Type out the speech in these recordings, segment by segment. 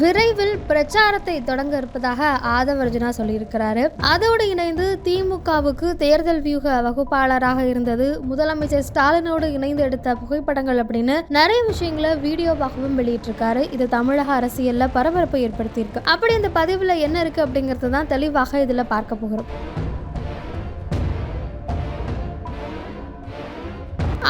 விரைவில் பிரச்சாரத்தை தொடங்க இருப்பதாக ஆதவர்ஜுனா சொல்லியிருக்கிறாரு. அதோடு இணைந்து திமுகவுக்கு தேர்தல் வியூக வகுப்பாளராக இருந்தது முதலமைச்சர் ஸ்டாலினோடு இணைந்து எடுத்த புகைப்படங்கள் அப்படின்னு நிறைய விஷயங்களை வீடியோவாகவும் வெளியிட்டிருக்காரு. இது தமிழக அரசியல்ல பரபரப்பை ஏற்படுத்தியிருக்கு. அப்படி இந்த பதிவுல என்ன இருக்கு அப்படிங்கறது தான் தெளிவாக இதுல பார்க்க போகிறோம்.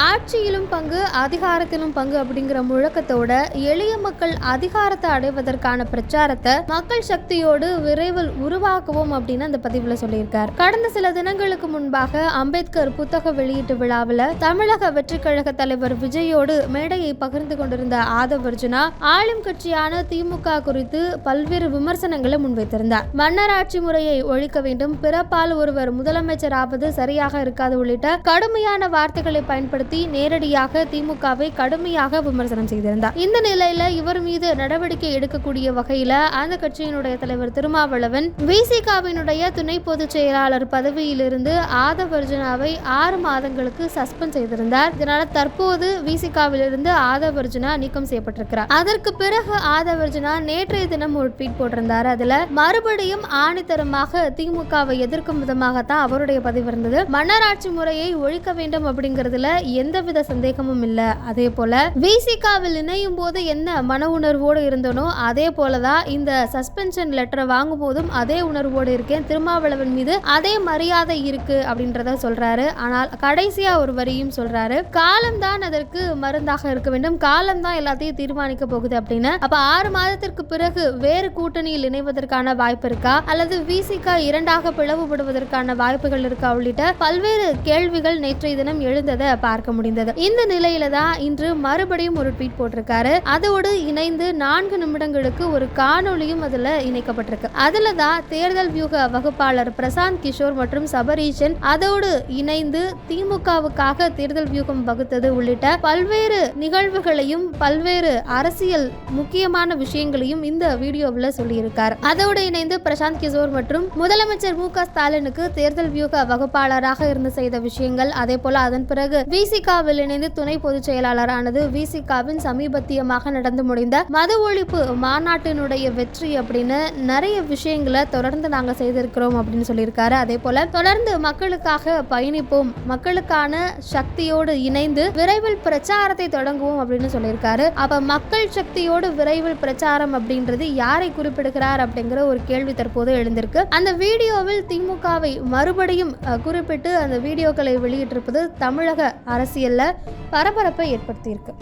ஆட்சியிலும் பங்கு அதிகாரத்திலும் பங்கு அப்படிங்கிற முழக்கத்தோட எளிய மக்கள் அதிகாரத்தை அடைவதற்கான பிரச்சாரத்தை மக்கள் சக்தியோடு விரைவில் உருவாக்குவோம் அப்படின்னு அந்த பதிவுல சொல்லியிருக்கார். கடந்த சில தினங்களுக்கு முன்பாக அம்பேத்கர் புத்தக வெளியீட்டு விழாவில் தமிழக வெற்றி கழக தலைவர் விஜயோடு மேடையை பகிர்ந்து கொண்டிருந்த ஆதவ் அர்ஜுனா ஆளும் கட்சியான திமுக குறித்து பல்வேறு விமர்சனங்களை முன்வைத்திருந்தார். மன்னராட்சி முறையை ஒழிக்க வேண்டும் பிறப்பால் ஒருவர் முதலமைச்சராவது சரியாக இருக்காது உள்ளிட்ட கடுமையான வார்த்தைகளை பயன்படுத்தி நேரடியாக திமுகவை கடுமையாக விமர்சனம் செய்திருந்தார். இந்த நிலையில இவர் மீது நடவடிக்கை எடுக்கக்கூடிய வகையில அந்த கட்சியினுடைய தலைவர் திருமாவளவன் விசிகாவினுடைய துணை பொதுச் செயலாளர் பதவியிலிருந்து ஆதவர்ஜனாவை ஆறு மாதங்களுக்கு சஸ்பெண்ட் செய்திருந்தார். இதனால தற்போது விசிகாவிலிருந்து ஆதவர்ஜனா நீக்கம் செய்யப்பட்டிருக்கிறார். அதற்கு பிறகு ஆதவர்ஜனா நேற்றைய தினம் ஒரு ட்வீட் போட்டிருந்தார். அதுல மறுபடியும் ஆணித்தரமாக திமுகவை எதிர்க்கும் விதமாகத்தான் அவருடைய பதிவு இருந்தது. மன்னராட்சி முறையை ஒழிக்க வேண்டும் அப்படிங்கிறதுல எந்தவித சந்தேகமும் இல்லை. அதே போல விசிகாவில் இணையும் போது என்ன மன உணர்வோடு இருந்தனோ அதே போலதான் இந்த சஸ்பென்ஷன் லெட்டரை வாங்கும் போதும் அதே உணர்வோடு இருக்கேன். திருமாவளவன் மீது அதே மரியாதை இருக்கு அப்படின்றத சொல்றாரு. ஆனால் கடைசியா ஒரு வரியும் சொல்றாரு. காலம்தான் அதற்கு மருந்தாக இருக்க வேண்டும். காலம்தான் எல்லாத்தையும் தீர்மானிக்க போகுது அப்படின்னு. அப்ப ஆறு மாதத்திற்கு பிறகு வேறு கூட்டணியில் இணைவதற்கான வாய்ப்பு இருக்கா? அல்லது விசிகா இரண்டாக பிளவுபடுவதற்கான வாய்ப்புகள் இருக்கா? உள்ளிட்ட பல்வேறு கேள்விகள் நேற்றைய தினம் எழுந்ததை பார்க்க முடிந்தது. இந்த நிலையில தான் இன்று மறுபடியும் ஒரு ட்வீட் போட்டிருக்காரு. அதோடு இணைந்து நான்கு நிமிடங்களுக்கு ஒரு காணொளியும் அதுல இணைக்கப்பட்டிருக்கு. அதுல தான் தேர்தல் வியூக வகுப்பாளர் பிரசாந்த் கிஷோர் மற்றும் சபரீஷன் அதோடு இணைந்து திமுகவுக்காக தேர்தல் வியூகம் வகுத்தது உள்ளிட்ட பல்வேறு நிகழ்வுகளையும் பல்வேறு அரசியல் முக்கியமான விஷயங்களையும் இந்த வீடியோவில் சொல்லியிருக்கார். அதோடு இணைந்து பிரசாந்த் கிஷோர் மற்றும் முதலமைச்சர் மு க ஸ்டாலினுக்கு தேர்தல் வியூக வகுப்பாளராக இருந்து செய்த விஷயங்கள் அதே போல அதன் பிறகு விசிகாவில் இணைந்து துணை பொதுச் செயலாளரானது விசிகாவின் சமீபத்தியமாக நடந்து முடிந்த மது ஒழிப்பு மாநாட்டினுடைய வெற்றி அப்படின்னு நிறைய விஷயங்களை தொடர்ந்து நாங்க செய்திருக்கிறோம் அப்படின்னு சொல்லியிருக்காரு. அதே போல தொடர்ந்து மக்களுக்காக பயணிப்போம் மக்களுக்கான சக்தியோடு இணைந்து விரைவில் பிரச்சாரத்தை தொடங்குவோம் அப்படின்னு சொல்லியிருக்காரு. அப்ப மக்கள் சக்தியோடு விரைவில் பிரச்சாரம் அப்படின்றது யாரை குறிப்பிடுகிறார் அப்படிங்கிற ஒரு கேள்வி தற்போது எழுந்திருக்கு. அந்த வீடியோவில் திமுகவை மறுபடியும் குறிப்பிட்டு அந்த வீடியோக்களை வெளியிட்டிருப்பது தமிழக அரசியலில் பரபரப்பை ஏற்படுத்தியிருக்கு.